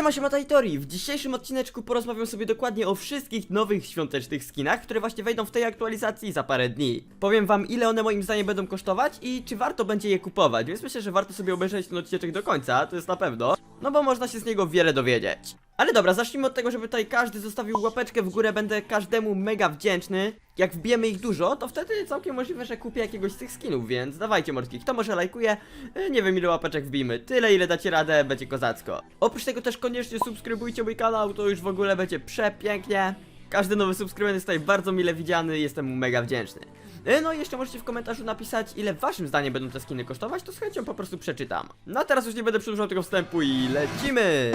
Siema, siema Tajtori! W dzisiejszym odcineczku porozmawiam sobie dokładnie o wszystkich nowych świątecznych skinach, które właśnie wejdą w tej aktualizacji za parę dni. Powiem wam, ile one moim zdaniem będą kosztować i czy warto będzie je kupować, więc myślę, że warto sobie obejrzeć ten odcinek do końca, to jest na pewno, no bo można się z niego wiele dowiedzieć. Ale dobra, zacznijmy od tego, żeby tutaj każdy zostawił łapeczkę w górę, będę każdemu mega wdzięczny. Jak wbijemy ich dużo, to wtedy całkiem możliwe, że kupię jakiegoś z tych skinów, więc dawajcie mordki, kto może lajkuje, E, nie wiem ile łapeczek wbijmy, tyle ile dacie radę, będzie kozacko. Oprócz tego też koniecznie subskrybujcie mój kanał, to już w ogóle będzie przepięknie. Każdy nowy subskrybent jest tutaj bardzo mile widziany, jestem mu mega wdzięczny. E, No i jeszcze możecie w komentarzu napisać, ile waszym zdaniem będą te skiny kosztować, to z chęcią po prostu przeczytam. No a teraz już nie będę przedłużał tego wstępu i lecimy!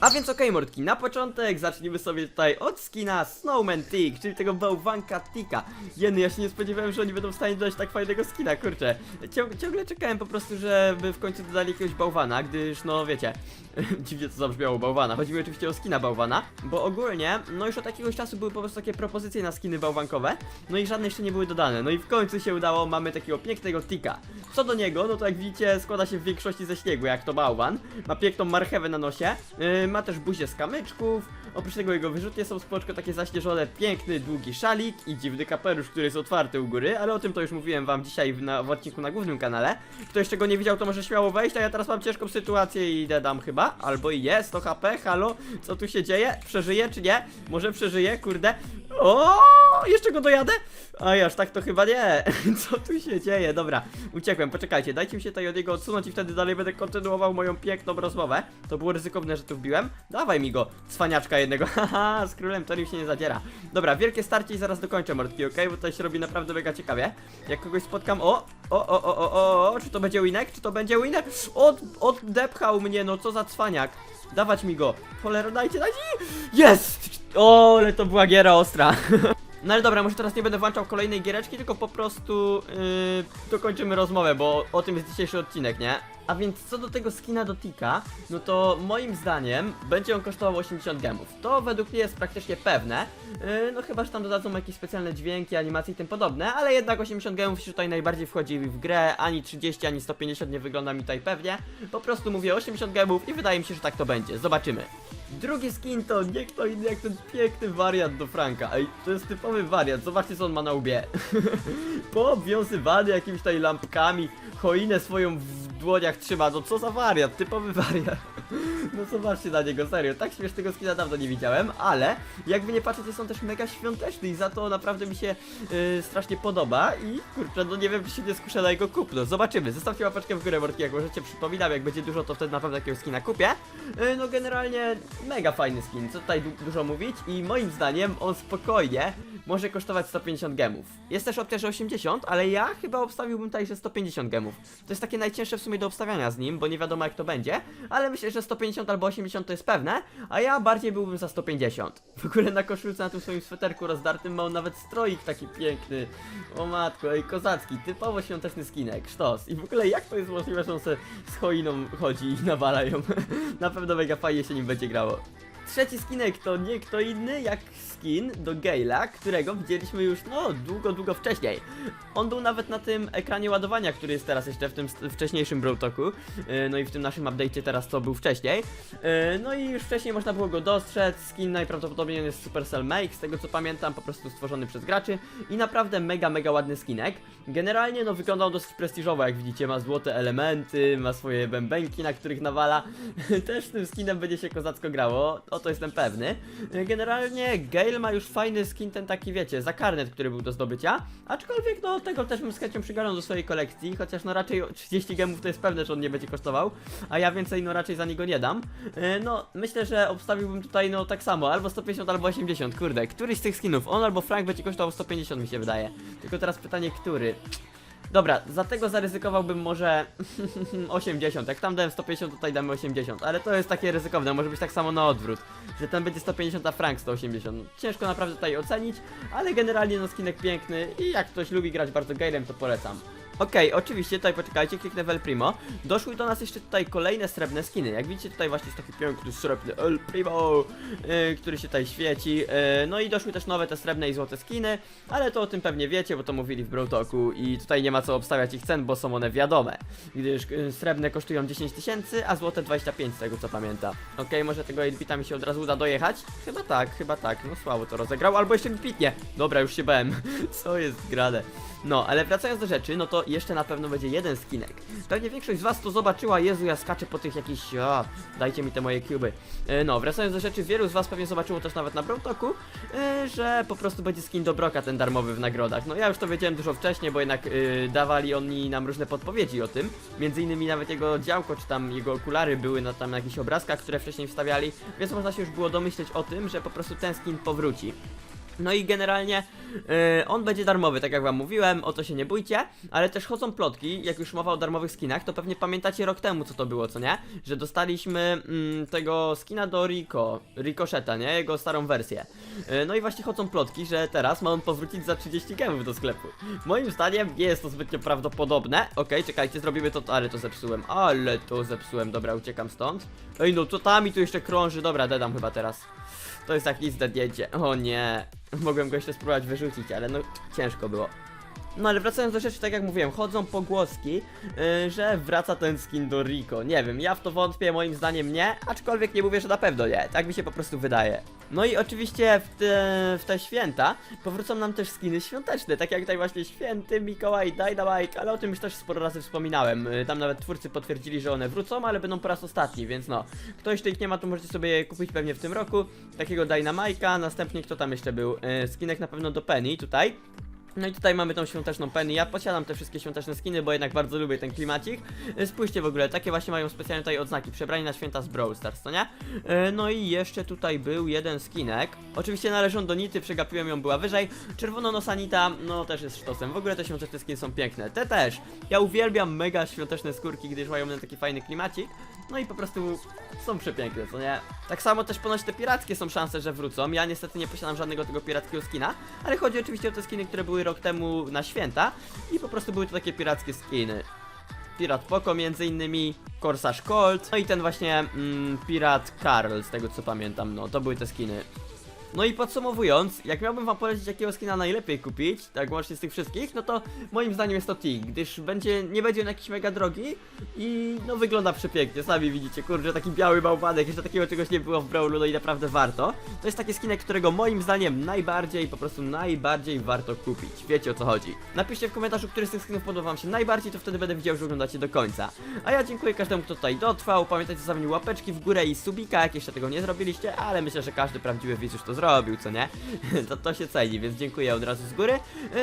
A więc okej mordki, na początek zacznijmy sobie tutaj od skina Snowman Tick, czyli tego bałwanka Tika. Jeny, ja się nie spodziewałem, że oni będą w stanie dodać tak fajnego skina, kurczę. Ciąg ciągle czekałem po prostu, żeby w końcu dodali jakiegoś bałwana, gdyż no wiecie, dziwnie to zabrzmiało bałwana. Chodzi mi oczywiście o skina bałwana, bo ogólnie, no już od jakiegoś czasu były po prostu takie propozycje na skiny bałwankowe, no i żadne jeszcze nie były dodane. No i w końcu się udało, mamy takiego pięknego Tika. Co do niego, no to jak widzicie, składa się w większości ze śniegu, jak to bałwan. Ma piękną marchewę na nosie, yy, ma też buzię z kamyczków. Oprócz tego jego wyrzutnie są spoczko takie zaśnieżone, piękny, długi szalik i dziwny kapelusz, który jest otwarty u góry, ale o tym to już mówiłem wam dzisiaj w, na, w odcinku na głównym kanale. Kto jeszcze go nie widział, to może śmiało wejść, a ja teraz mam ciężką sytuację i idę dam chyba, albo jest, to HP, halo, co tu się dzieje? Przeżyję czy nie? Może przeżyję, kurde. O, jeszcze go dojadę? A aż tak to chyba nie. Co tu się dzieje? Dobra, uciekłem, poczekajcie, dajcie mi się tutaj od niego odsunąć i wtedy dalej będę kontynuował moją piękną rozmowę. To było ryzykowne, że tu wbiłem. Dawaj mi go, cwaniaczka jednego. Haha, z królem Torim się nie zadziera. Dobra, wielkie starcie i zaraz dokończę mordki, ok? Bo tutaj się robi naprawdę mega ciekawie. Jak kogoś spotkam, o, o, o, o, o, o, o, czy to będzie winek? Czy to będzie winek? Od, oddepchał mnie, no co za cwaniak. Dawać mi go. Cholera, dajcie, dajcie. Jest! O, ale to była giera ostra. No ale dobra, może teraz nie będę włączał kolejnej giereczki, tylko po prostu yy, dokończymy rozmowę, bo o tym jest dzisiejszy odcinek, nie? A więc co do tego skina do Tika, no to moim zdaniem będzie on kosztował 80 gemów. To według mnie jest praktycznie pewne, yy, no chyba, że tam dodadzą jakieś specjalne dźwięki, animacje i tym podobne, ale jednak 80 gemów się tutaj najbardziej wchodzi w grę, ani 30, ani 150 nie wygląda mi tutaj pewnie. Po prostu mówię 80 gemów i wydaje mi się, że tak to będzie. Zobaczymy. Drugi skin to nie kto inny jak ten piękny wariat do Franka. Ej, to jest typowy wariat, zobaczcie co on ma na łbie. Poobwiązywany jakimiś tutaj lampkami, choinę swoją w dłoniach trzyma, no co za wariat, typowy wariat. No zobaczcie na niego, serio, tak śmiesznego skina dawno nie widziałem, ale jakby nie patrzeć, jest on też mega świąteczny i za to naprawdę mi się yy, strasznie podoba i kurczę, no nie wiem, czy się nie skuszę na jego kupno. Zobaczymy, zostawcie łapeczkę w górę, Mortki, jak możecie, przypominam, jak będzie dużo, to wtedy na pewno jakiegoś skina kupię. Yy, no generalnie mega fajny skin, co tutaj du dużo mówić i moim zdaniem on spokojnie może kosztować 150 gemów. Jest też opcja, że 80, ale ja chyba obstawiłbym tutaj, że 150 gemów. To jest takie najcięższe w sumie do obstawiania z nim, bo nie wiadomo jak to będzie, ale myślę, że 150 albo 80 to jest pewne, a ja bardziej byłbym za 150. W ogóle na koszulce na tym swoim sweterku rozdartym ma on nawet stroik taki piękny. O matko, ej, kozacki, typowo świąteczny skinek, sztos. I w ogóle jak to jest możliwe, że on se z choiną chodzi i nawala ją? na pewno mega fajnie się nim będzie grało. Trzeci skinek to nie kto inny jak skin do Gale'a, którego widzieliśmy już no długo, długo wcześniej. On był nawet na tym ekranie ładowania, który jest teraz jeszcze w tym wcześniejszym Talku. Yy, no i w tym naszym update'cie teraz co był wcześniej. Yy, no i już wcześniej można było go dostrzec. Skin najprawdopodobniej jest Supercell Make, z tego co pamiętam, po prostu stworzony przez graczy. I naprawdę mega, mega ładny skinek. Generalnie no wyglądał dosyć prestiżowo, jak widzicie, ma złote elementy, ma swoje bębenki, na których nawala. Też z tym skinem będzie się kozacko grało, o to jestem pewny. Yy, Generalnie Gale ma już fajny skin, ten taki wiecie, za karnet, który był do zdobycia. Aczkolwiek no tego też bym z chęcią przygarnął do swojej kolekcji, chociaż no raczej 30 gemów to jest pewne, że on nie będzie kosztował, a ja więcej no raczej za niego nie dam. Yy, No myślę, że obstawiłbym tutaj no tak samo, albo 150, albo 80, kurde, któryś z tych skinów, on albo Frank będzie kosztował 150 mi się wydaje. Tylko teraz pytanie, który? Dobra, za tego zaryzykowałbym może 80. Jak tam dałem 150, tutaj damy 80. Ale to jest takie ryzykowne, może być tak samo na odwrót. Że ten będzie 150, a Frank 180. Ciężko naprawdę tutaj ocenić, ale generalnie no skinek piękny i jak ktoś lubi grać bardzo Gailem, to polecam. Okej, oczywiście, tutaj poczekajcie, kliknę w El Primo. Doszły do nas jeszcze tutaj kolejne srebrne skiny. Jak widzicie, tutaj właśnie jest taki piękny srebrny El Primo, yy, który się tutaj świeci. Yy, no i doszły też nowe te srebrne i złote skiny, ale to o tym pewnie wiecie, bo to mówili w Brotoku i tutaj nie ma co obstawiać ich cen, bo są one wiadome. Gdyż yy, srebrne kosztują 10 tysięcy, a złote 25 z tego co pamiętam. Okej, może tego 8-bita mi się od razu uda dojechać? Chyba tak, chyba tak. No słabo to rozegrał, albo jeszcze mi pitnie. Dobra, już się bałem. Co jest grane? No, ale wracając do rzeczy, no to jeszcze na pewno będzie jeden skinek. Pewnie większość z was to zobaczyła, Jezu, ja skaczę po tych jakichś, a, dajcie mi te moje kuby. E, no, wracając do rzeczy, wielu z was pewnie zobaczyło też nawet na Brotoku, e, że po prostu będzie skin do Broka ten darmowy w nagrodach. No ja już to wiedziałem dużo wcześniej, bo jednak e, dawali oni nam różne podpowiedzi o tym. Między innymi nawet jego działko, czy tam jego okulary były na tam jakichś obrazkach, które wcześniej wstawiali, więc można się już było domyśleć o tym, że po prostu ten skin powróci. No i generalnie yy, on będzie darmowy, tak jak wam mówiłem, o to się nie bójcie, ale też chodzą plotki, jak już mowa o darmowych skinach, to pewnie pamiętacie rok temu co to było, co nie? Że dostaliśmy mm, tego skina do Rico, Ricocheta, nie? Jego starą wersję. Yy, no i właśnie chodzą plotki, że teraz ma on powrócić za 30 gemów do sklepu. Moim zdaniem nie jest to zbytnio prawdopodobne. Okej, czekajcie, zrobimy to, ale to zepsułem, ale to zepsułem, dobra, uciekam stąd. Ej no, to tam mi tu jeszcze krąży, dobra, dedam chyba teraz. To jest tak list zdjęcie. O nie. Mogłem go jeszcze spróbować wyrzucić, ale no ciężko było. No ale wracając do rzeczy, tak jak mówiłem, chodzą pogłoski, yy, że wraca ten skin do Rico. Nie wiem, ja w to wątpię, moim zdaniem nie, aczkolwiek nie mówię, że na pewno nie. Tak mi się po prostu wydaje. No i oczywiście w te, w te święta powrócą nam też skiny świąteczne, tak jak tutaj właśnie święty Mikołaj Dynamite, ale o tym już też sporo razy wspominałem. Yy, Tam nawet twórcy potwierdzili, że one wrócą, ale będą po raz ostatni, więc no. Kto jeszcze ich nie ma, to możecie sobie je kupić pewnie w tym roku. Takiego Dynamite'a, następnie kto tam jeszcze był? Yy, Skinek na pewno do Penny tutaj. No i tutaj mamy tą świąteczną Penny. Ja posiadam te wszystkie świąteczne skiny, bo jednak bardzo lubię ten klimacik. E, Spójrzcie w ogóle, takie właśnie mają specjalne tutaj odznaki. Przebrani na święta z Brawl Stars, co nie? E, No i jeszcze tutaj był jeden skinek. Oczywiście należą do Nity, przegapiłem ją, była wyżej. Czerwono-nosa Nita, no też jest sztosem. W ogóle te świąteczne skiny są piękne. Te też. Ja uwielbiam mega świąteczne skórki, gdyż mają one taki fajny klimacik. No i po prostu są przepiękne, co nie? Tak samo też ponoć te pirackie są szanse, że wrócą. Ja niestety nie posiadam żadnego tego pirackiego skina, ale chodzi oczywiście o te skiny, które były rok temu na święta i po prostu były to takie pirackie skiny. Pirat Poco między innymi, Korsarz Colt, no i ten właśnie mm, Pirat Karl, z tego co pamiętam, no to były te skiny. No i podsumowując, jak miałbym wam polecić jakiego skina najlepiej kupić, tak łącznie z tych wszystkich, no to moim zdaniem jest to T, gdyż będzie, nie będzie on jakiś mega drogi i no wygląda przepięknie, sami widzicie, kurczę, taki biały bałwanek, jeszcze takiego czegoś nie było w Brawlu, no i naprawdę warto. To jest taki skinek, którego moim zdaniem najbardziej, po prostu najbardziej warto kupić, wiecie o co chodzi. Napiszcie w komentarzu, który z tych skinów podoba wam się najbardziej, to wtedy będę widział, że oglądacie do końca. A ja dziękuję każdemu, kto tutaj dotrwał, pamiętajcie zostawić łapeczki w górę i subika, jak jeszcze tego nie zrobiliście, ale myślę, że każdy prawdziwy widz już to zrobił, co nie? to, to się ceni, więc dziękuję od razu z góry.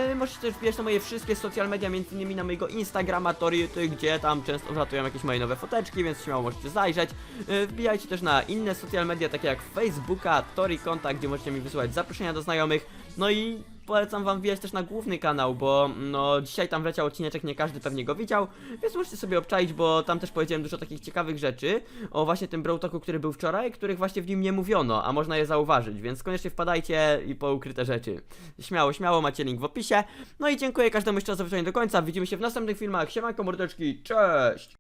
Yy, możecie też wbijać na moje wszystkie social media, między innymi na mojego Instagrama, Tority, gdzie tam często wlatują jakieś moje nowe foteczki, więc śmiało możecie zajrzeć. Yy, wbijajcie też na inne social media, takie jak Facebooka, Tori Konta, gdzie możecie mi wysyłać zaproszenia do znajomych. No i polecam wam wbijać też na główny kanał, bo no dzisiaj tam wleciał odcineczek, nie każdy pewnie go widział, więc możecie sobie obczaić, bo tam też powiedziałem dużo takich ciekawych rzeczy o właśnie tym Browtoku, który był wczoraj, których właśnie w nim nie mówiono, a można je zauważyć, więc koniecznie wpadajcie i po ukryte rzeczy. Śmiało, śmiało, macie link w opisie. No i dziękuję każdemu jeszcze raz za do końca, widzimy się w następnych filmach, siemanko mordeczki, cześć!